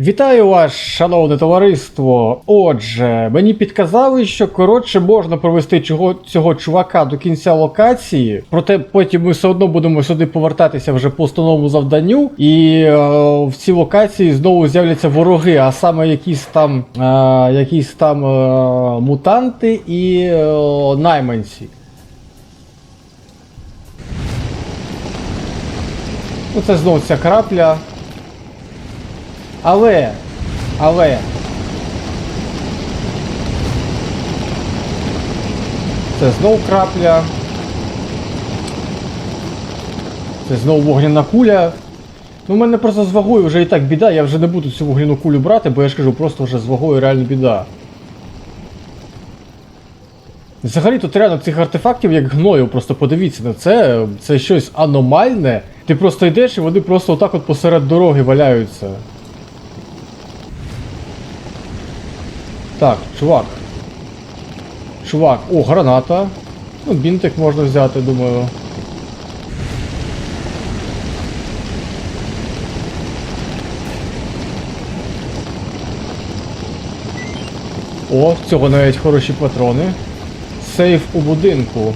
Вітаю вас, шановне товариство. Отже, мені підказали, що коротше можна провести цього, цього чувака до кінця локації, проте потім ми все одно будемо сюди повертатися вже по основному завданню, і е, в цій локації знову з'являться вороги, а саме якісь там, е, якісь там е, мутанти і е, найманці. Ну, це знову ця крапля. Але, але. Це знов крапля. Це знову вогняна куля. Ну, в мене просто з вагою вже і так біда, я вже не буду цю вогняну кулю брати, бо я ж кажу, просто вже з вагою реально біда. Взагалі тут реально цих артефактів як гною, просто подивіться на це. Це щось аномальне. Ти просто йдеш і вони просто отак от посеред дороги валяються. Так, чувак. Чувак, о, граната. Ну, бінтик можна взяти, думаю. О, в цього навіть хороші патрони. Сейф у будинку.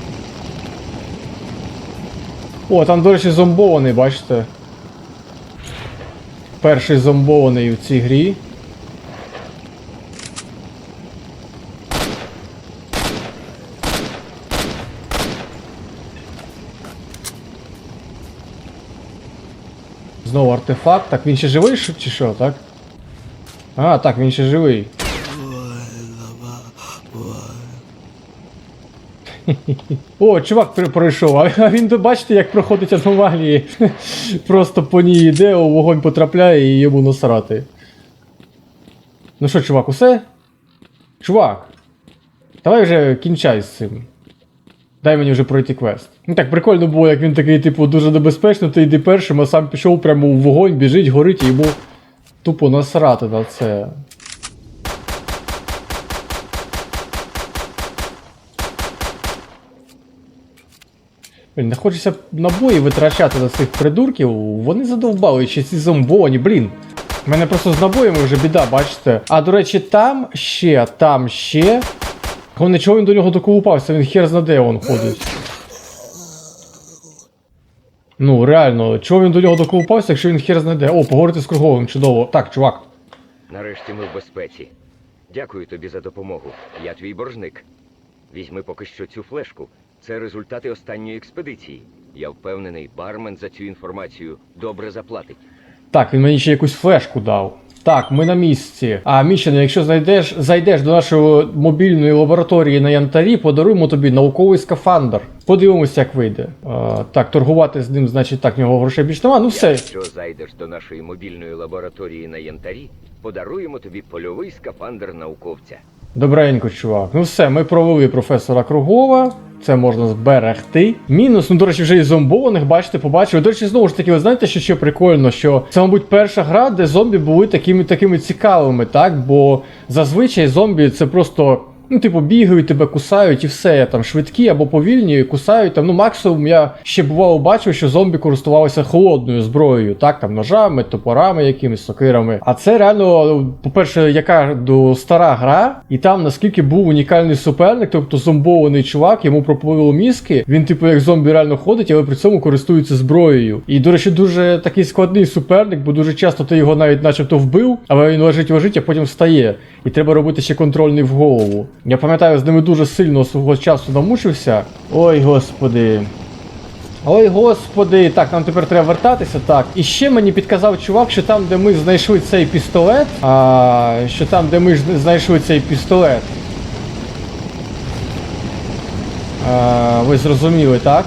О, там, до речі, зомбований, бачите? Перший зомбований в цій грі. Знову артефакт. Так, він ще живий чи що, так? А, так, він ще живий. О, чувак пройшов, а він бачите, як проходить аномалії. Просто по ній йде, у вогонь потрапляє і йому насрати. Ну що, чувак, усе? Чувак. Давай вже кінчай з цим. Дай мені вже пройти квест. Ну так прикольно було, як він такий, типу, дуже небезпечно, ти йди першим, а сам пішов прямо у вогонь, біжить, горить і йому тупо насрати на це. Блін, не хочеться набої витрачати на цих придурків, вони задовбали ще ці зомбовані, блін. У мене просто з набоями вже біда, бачите. А до речі, там ще, там ще. Головне, чого він до нього доколупався, він хер знаде он ходить. Ну, реально, чого він до нього доколупався, якщо він хер знаде. О, поговорити з круговим, чудово. Так, чувак. Нарешті ми в безпеці. Дякую тобі за допомогу. Я твій боржник. Візьми поки що цю флешку. Це результати останньої експедиції. Я впевнений, бармен за цю інформацію добре заплатить. Так, він мені ще якусь флешку дав. Так, ми на місці. А мішане, якщо зайдеш, зайдеш до нашої мобільної лабораторії на Янтарі, подаруємо тобі науковий скафандр. Подивимося, як вийде. А, так, торгувати з ним, значить, так, в нього грошей більш нема. Ну все. Якщо зайдеш до нашої мобільної лабораторії на Янтарі, подаруємо тобі польовий скафандр науковця. Добренько, чувак. Ну все, ми провели професора Кругова. Це можна зберегти. Мінус, ну до речі, вже і зомбованих, бачите, побачили. До речі, знову ж таки, ви знаєте, що ще прикольно, що це, мабуть, перша гра, де зомбі були такими такими цікавими, так? Бо зазвичай зомбі це просто. Ну, типу, бігають, тебе кусають і все, Я там швидкі або повільні, кусають. Там, ну, максимум я ще бувало бачив, що зомбі користувалися холодною зброєю, так, там ножами, топорами, якимись сокирами. А це реально, по-перше, яка до стара гра, і там наскільки був унікальний суперник, тобто зомбований чувак, йому пропливли мізки. Він, типу, як зомбі реально ходить, але при цьому користується зброєю. І, до речі, дуже такий складний суперник, бо дуже часто ти його навіть начебто вбив, але він лежить лежить, а потім встає. І треба робити ще контрольний в голову. Я пам'ятаю, з ними дуже сильно свого часу намучився. Ой, господи. Ой, господи, так, нам тепер треба вертатися. Так. І ще мені підказав чувак, що там, де ми знайшли цей пістолет, а, що там, де ми знайшли цей пістолет. А, ви зрозуміли, так?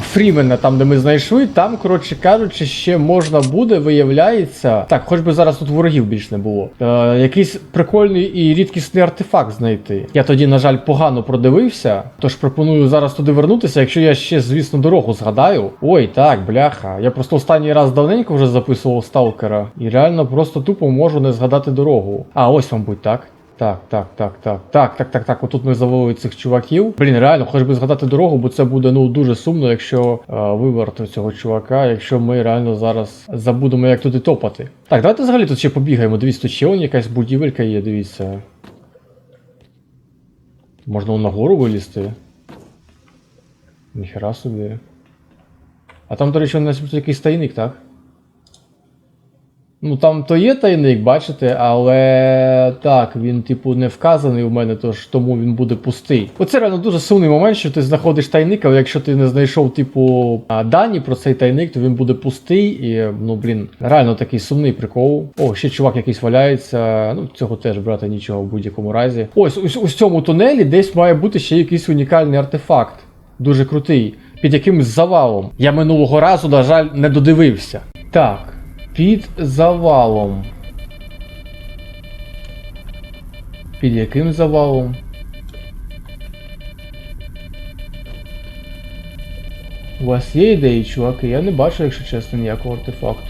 Фрімена, там, де ми знайшли, там, коротше кажучи, ще можна буде, виявляється. Так, хоч би зараз тут ворогів більш не було. Е, якийсь прикольний і рідкісний артефакт знайти. Я тоді, на жаль, погано продивився, тож пропоную зараз туди вернутися, якщо я ще, звісно, дорогу згадаю. Ой, так, бляха. Я просто останній раз давненько вже записував сталкера, і реально просто тупо можу не згадати дорогу. А, ось, мабуть, так. Так, так, так, так, так, так, так, так. Отут ми завалили цих чуваків. Блін, реально, хоч би згадати дорогу, бо це буде ну дуже сумно, якщо е, виверти цього чувака, якщо ми реально зараз забудемо, як туди топати. Так, давайте взагалі тут ще побігаємо. Дивіться, тут ще он якась будівелька є, дивіться. Можна вон нагору вилізти. Ніхера собі. А там, до речі, у нас якийсь тайник, так? Ну там то є тайник, бачите, але так, він, типу, не вказаний у мене, тож тому він буде пустий. Оце реально дуже сумний момент, що ти знаходиш тайник, але якщо ти не знайшов, типу, дані про цей тайник, то він буде пустий. І, ну, блін, реально такий сумний прикол. О, ще чувак якийсь валяється. Ну, цього теж брати нічого в будь-якому разі. Ось ось у цьому тунелі десь має бути ще якийсь унікальний артефакт. Дуже крутий. Під якимось завалом. Я минулого разу, на жаль, не додивився. Так. Під завалом. Під яким завалом? У вас є ідеї, чуваки? Я не бачу, якщо чесно, ніякого артефакту.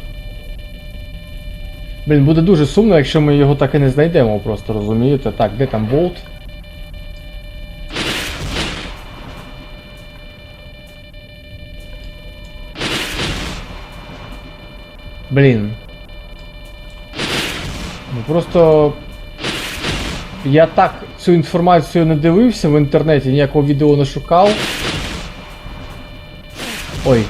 Блін, буде дуже сумно, якщо ми його так і не знайдемо, просто розумієте? Так, де там болт? Блін. Ну просто. Я так цю інформацію не дивився в інтернеті, ніякого відео не шукав. Ой.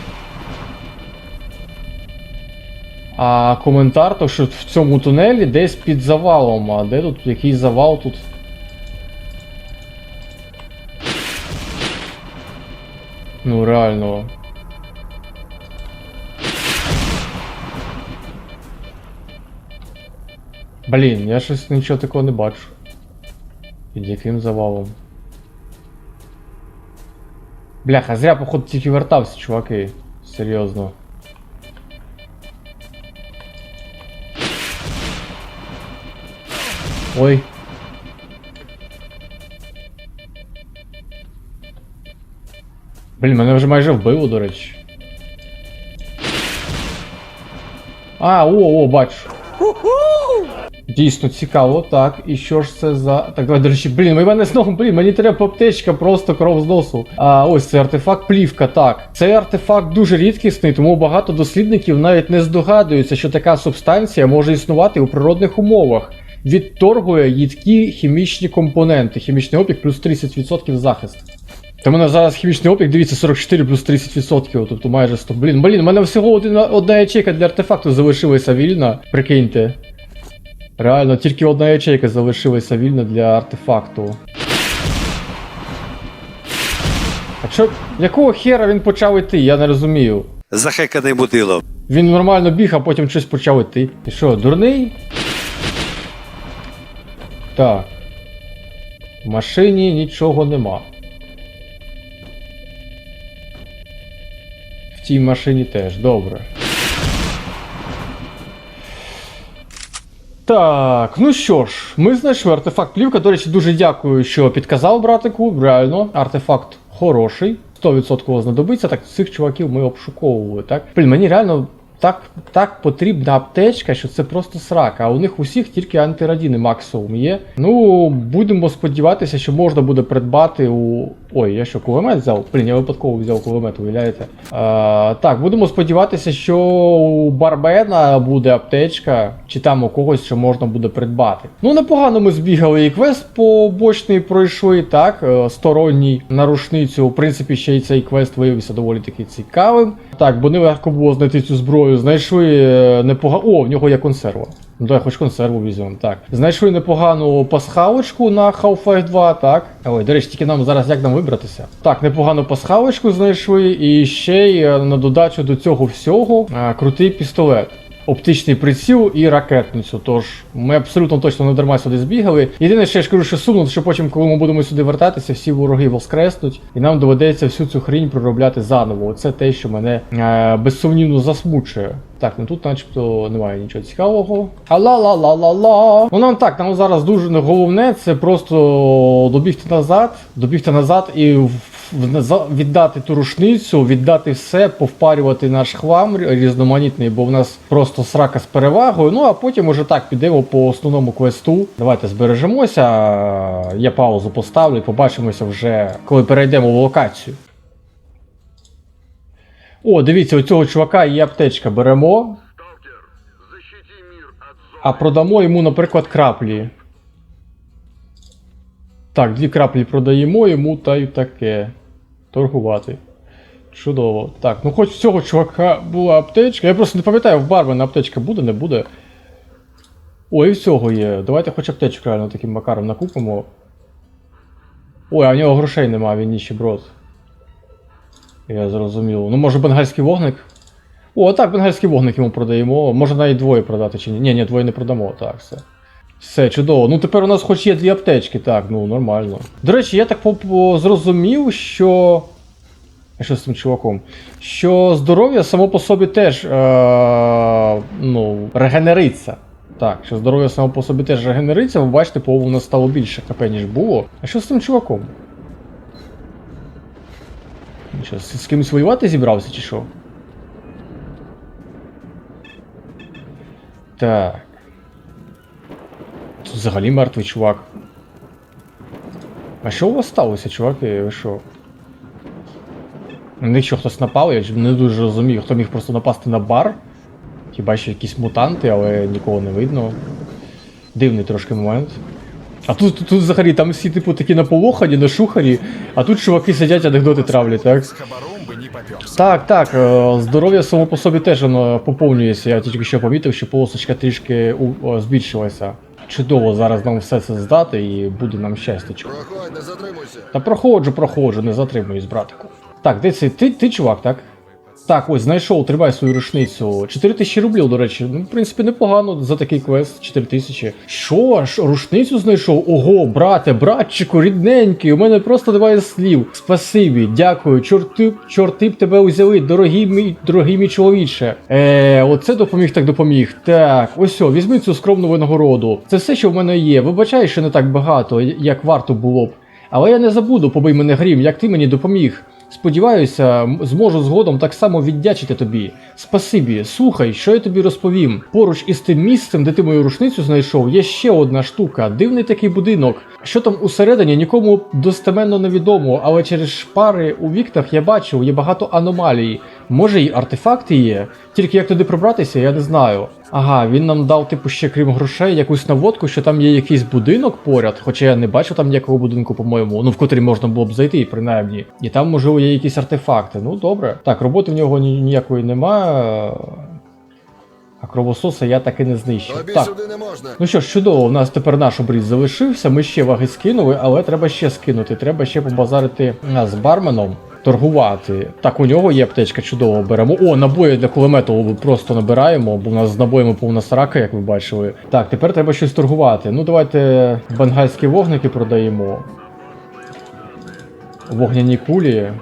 А коментар, то що в цьому тунелі десь під завалом. А де тут який завал тут? Ну реально. Блін, я щось нічого такого не бачу. Під яким завалом? Бляха, зря, походу, тільки вертався, чуваки. Серйозно. Ой. Блін, мене вже майже вбило, до речі. А, о, о, бачу. Дійсно цікаво, так. І що ж це за. Так, давай, до речі, блін, мене знову, блін, мені треба аптечка, просто кров з носу. А ось це артефакт плівка, так. Цей артефакт дуже рідкісний, тому багато дослідників навіть не здогадуються, що така субстанція може існувати у природних умовах. Відторгує їдкі хімічні компоненти. Хімічний опік плюс 30% захист. Та мене зараз хімічний опік, дивіться, 44 плюс 30%, тобто майже 100. Блін, блін, у мене всього одна, одна ячейка для артефакту залишилася вільна, прикиньте. Реально, тільки одна ячейка залишилася вільна для артефакту. А чо, якого хера він почав іти, я не розумію. Захеканий мудило. Він нормально біг, а потім щось почав іти. Ти що, дурний? Так. В машині нічого нема. В тій машині теж, добре. Так, ну що ж, ми знайшли артефакт плівка. До речі, дуже дякую, що підказав братику. Реально, артефакт хороший. 100% знадобиться. Так, цих чуваків ми обшуковували, так? Блін, мені реально так, так потрібна аптечка, що це просто срака. А у них усіх тільки антирадіни максимум є. Ну, будемо сподіватися, що можна буде придбати у. Ой, я що, кулемет взяв? Блін, я випадково взяв кулемет, уявляєте? А, так, будемо сподіватися, що у Барбена буде аптечка, чи там у когось, що можна буде придбати. Ну, непогано ми збігали і квест побочний пройшли, так, е, сторонній на рушницю. В принципі, ще й цей квест виявився доволі таки цікавим. Так, бо нелегко було знайти цю зброю. Знайшли непогану. О, в нього є консерва. Ну давай хоч консерву візьмемо. Так. Знайшли непогану пасхалочку на Half-Life 2, так. Ой, до речі, тільки нам зараз як нам вибратися. Так, непогану пасхалочку знайшли, і ще й е, на додачу до цього всього е, крутий пістолет. Оптичний приціл і ракетницю. Тож ми абсолютно точно не дарма сюди збігали. Єдине, що я ж кажу, що сумно, що потім, коли ми будемо сюди вертатися, всі вороги воскреснуть, і нам доведеться всю цю хрінь проробляти заново. Оце те, що мене е, безсумнівно засмучує. Так, ну тут начебто немає нічого цікавого. А-ла-ла-ла-ла-ла. Ну нам так, нам зараз дуже головне це просто добігти назад, добігти назад і в- віддати ту рушницю, віддати все, повпарювати наш хлам різноманітний, бо в нас просто срака з перевагою. Ну а потім уже так підемо по основному квесту. Давайте збережемося. Я паузу поставлю і побачимося вже, коли перейдемо в локацію. О, дивіться, у цього чувака є аптечка. Беремо, а продамо йому, наприклад, краплі. Так, дві краплі продаємо йому та й таке. Торгувати. Чудово. Так, ну хоч цього чувака була аптечка. Я просто не пам'ятаю, в бармена аптечка буде, не буде. Ой, і в цього є. Давайте хоч аптечку реально таким макаром накупимо. Ой, а в нього грошей немає, він ніщеброд. Я зрозумів. Ну може бенгальський вогник? О, так, бенгальський вогник йому продаємо. Може навіть двоє продати чи ні. Ні, ні, двоє не продамо, так, все. Все, чудово. Ну тепер у нас хоч є дві аптечки, так, ну нормально. До речі, я так зрозумів, що. Що з цим чуваком? Що здоров'я само по собі теж е- ну, регенериться. Так, що здоров'я само по собі теж регенериться, ви бачите, по у нас стало більше ХП, ніж було. А що з цим чуваком? Що, з кимось воювати зібрався чи що? Так. Взагалі мертвий чувак. А що у вас сталося, чуваки? Ви що? На них що хтось напав, я не дуже розумію, хто міг просто напасти на бар. Хіба що якісь мутанти, але нікого не видно. Дивний трошки момент. А тут, тут, тут взагалі там всі типу такі наполохані, на шухарі, а тут чуваки сидять, анекдоти травлять, так? Не. Так, так, е, здоров'я само по собі теж воно поповнюється. Я тільки що помітив, що полосочка трішки збільшилася. Чудово, зараз нам все це здати і буде нам щастячко. Проходь, не затримуйся. Та проходжу, проходжу, не затримуюсь, братику. Так, де? Ти, ти чувак, так? Так, ось знайшов, тримай свою рушницю. 4 тисячі рублів, до речі. Ну, в принципі, непогано за такий квест. 4 тисячі. Що ж, рушницю знайшов? Ого, брате, братчику, рідненький, у мене просто немає слів. Спасибі, дякую, чорти, чорти б тебе узяли, дорогий мій, дорогий мій чоловіче. Е, оце допоміг, так допоміг. Так, ось о, візьми цю скромну винагороду. Це все, що в мене є. Вибачай, що не так багато, як варто було б. Але я не забуду, побий мене грім, як ти мені допоміг. Сподіваюся, зможу згодом так само віддячити тобі. Спасибі, слухай, що я тобі розповім. Поруч із тим місцем, де ти мою рушницю знайшов, є ще одна штука, дивний такий будинок. Що там усередині, нікому достеменно невідомо, але через шпари у вікнах я бачив, є багато аномалій. Може, й артефакти є. Тільки як туди пробратися, я не знаю. Ага, він нам дав, типу, ще крім грошей, якусь наводку, що там є якийсь будинок поряд, хоча я не бачу там ніякого будинку, по-моєму, ну в котрий можна було б зайти, принаймні. І там, можливо, є якісь артефакти. Ну, добре. Так, роботи в нього ні- ніякої немає. А кровососа я таки не знищив. Тобі Так. сюди не можна. Ну що ж, чудово, у нас тепер наш обріз залишився. Ми ще ваги скинули, але треба ще скинути. Треба ще побазарити з барменом. Торгувати. Так, у нього є аптечка, чудово беремо. О, набої для кулемету просто набираємо, бо у нас з набоями повна срака, як ви бачили. Так, тепер треба щось торгувати. Ну, давайте бенгальські вогники продаємо. Вогняні кулі.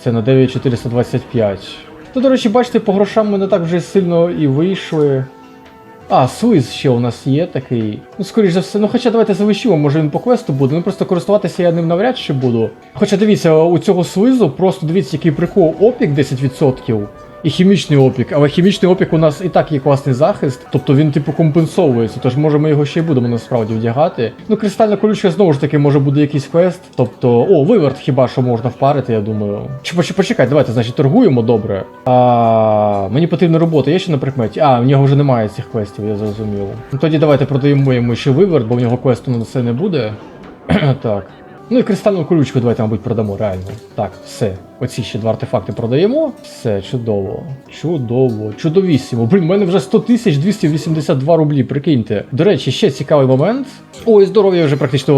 Це на 9425. Ну, до речі, бачите, по грошам ми не так вже сильно і вийшли. А, Суїз ще у нас є такий. Ну, скоріш за все, ну хоча давайте завищимо, може він по квесту буде. Ну просто користуватися я ним навряд чи буду. Хоча дивіться, у цього слизу просто дивіться, який прикол, опік 10%. І хімічний опік, але хімічний опік у нас і так є класний захист, тобто він типу компенсовується, тож може ми його ще й будемо насправді вдягати. Ну, кристальна колючка знову ж таки може буде якийсь квест. Тобто, о, виверт хіба що можна впарити, я думаю. Чи поч- почекай, давайте, значить, торгуємо добре. А, мені потрібна робота, є ще на прикметі? А, в нього вже немає цих квестів, я зрозумів. Ну тоді давайте продаємо йому ще виверт, бо в нього квесту на це не буде. так. Ну і кристальну колючку давайте, мабуть, продамо, реально. Так, все. Оці ще два артефакти продаємо. Все, чудово. Чудово. Чудовісімо. Блін, у мене вже 100 тисяч 282 рублі, прикиньте. До речі, ще цікавий момент. Ой, здоров'я вже практично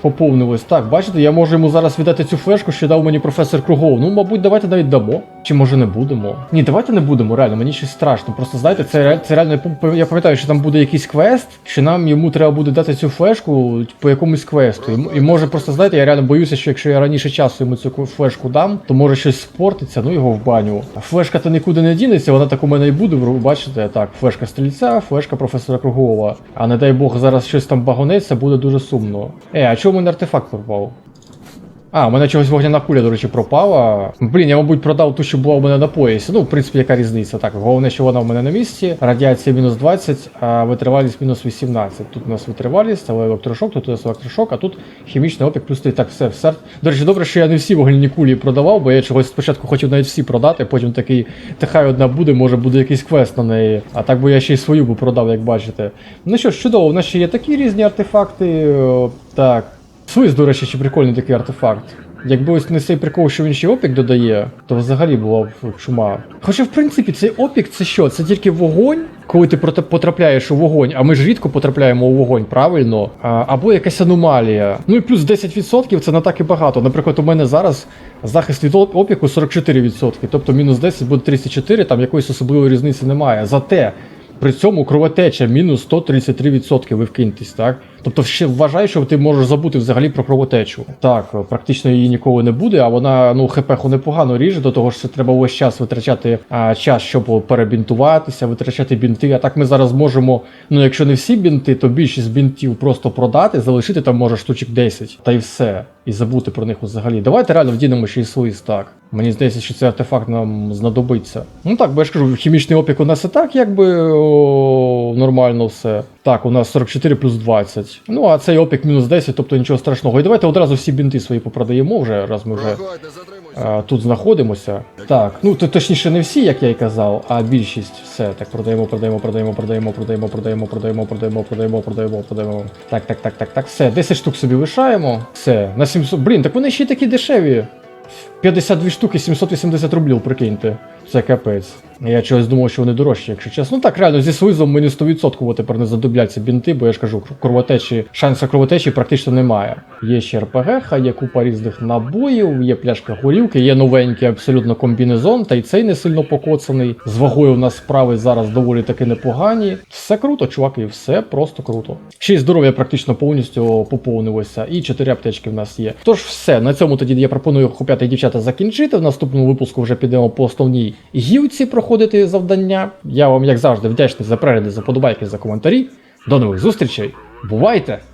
поповнилось. Так, бачите, я можу йому зараз віддати цю флешку, що дав мені професор Кругов. Ну, мабуть, давайте навіть дамо. Чи може не будемо? Ні, давайте не будемо, реально, мені щось страшно. Просто знаєте, це, це реально я я пам'ятаю, що там буде якийсь квест, що нам йому треба буде дати цю флешку по якомусь квесту. І, може просто знаєте, я реально боюся, що якщо я раніше часу йому цю флешку дам, то може щось спортиться, ну його в баню. Флешка то нікуди не дінеться, вона так у мене і буде, ви бачите, так, флешка стрільця, флешка професора Кругова. А не дай Бог зараз щось там багонеться, буде дуже сумно. Е, а чому мене артефакт пропав? А, у мене чогось вогняна куля, до речі, пропала. Блін, я, мабуть, продав ту, що була у мене на поясі. Ну, в принципі, яка різниця? Так, головне, що вона в мене на місці. Радіація мінус 20, а витривалість мінус 18. Тут у нас витривалість, але електрошок, тут у нас електрошок, а тут хімічний опік плюс 3. Так, все, все. До речі, добре, що я не всі вогняні кулі продавав, бо я чогось спочатку хотів навіть всі продати, потім такий, та хай одна буде, може буде якийсь квест на неї. А так би я ще й свою би продав, як бачите. Ну що ж, чудово, у нас ще є такі різні артефакти. Так. Свист, до речі, ще прикольний такий артефакт. Якби ось не цей прикол, що він ще опік додає, то взагалі була б чума. Хоча, в принципі, цей опік це що? Це тільки вогонь, коли ти потрапляєш у вогонь, а ми ж рідко потрапляємо у вогонь, правильно? А, або якась аномалія. Ну і плюс 10% це не так і багато. Наприклад, у мене зараз захист від опіку 44%, тобто мінус 10 буде 34, там якоїсь особливої різниці немає. Зате. При цьому кровотеча мінус 133%, ви вкиньтесь, так? Тобто ще вважай, що ти можеш забути взагалі про кровотечу. Так, практично її ніколи не буде, а вона ну хепеху непогано ріже, до того ж треба весь час витрачати а, час, щоб перебінтуватися, витрачати бінти. А так ми зараз можемо, ну якщо не всі бінти, то більшість бінтів просто продати, залишити там може штучок 10, та й все. І забути про них взагалі. Давайте реально вдінемо ще й свист, так. Мені здається, що цей артефакт нам знадобиться. Ну так, бо я ж кажу, хімічний опік у нас і так, якби о, нормально все. Так, у нас 44 плюс 20. Ну, а цей опік мінус 10, тобто нічого страшного. І давайте одразу всі бінти свої попродаємо вже, раз ми вже а, тут знаходимося. Так, ну то точніше не всі, як я і казав, а більшість все. Так, продаємо, продаємо, продаємо, продаємо, продаємо, продаємо, продаємо, продаємо, продаємо, продаємо, продаємо. Так, так, так, так, так, все. 10 штук собі лишаємо. Все. На 700. Блін, так вони ще й такі дешеві. 52 штуки, 780 рублів, прикиньте. Це капець. Я чогось думав, що вони дорожчі, якщо чесно. Ну так, реально, зі свизом мені 100% тепер не задубляться бінти, бо я ж кажу, кровотечі, шансу кровотечі практично немає. Є ще РПГ, є купа різних набоїв, є пляшка горілки, є новенький абсолютно комбінезон, та й цей не сильно покоцаний. З вагою у нас справи зараз доволі таки непогані. Все круто, чуваки, все просто круто. Ще й здоров'я практично повністю поповнилося, і 4 аптечки в нас є. Тож все, на цьому тоді я пропоную хлоп'ята і дівчата закінчити. В наступному випуску вже підемо по основній гілці проходити завдання. Я вам, як завжди, вдячний за перегляди, за подобайки, за коментарі. До нових зустрічей. Бувайте!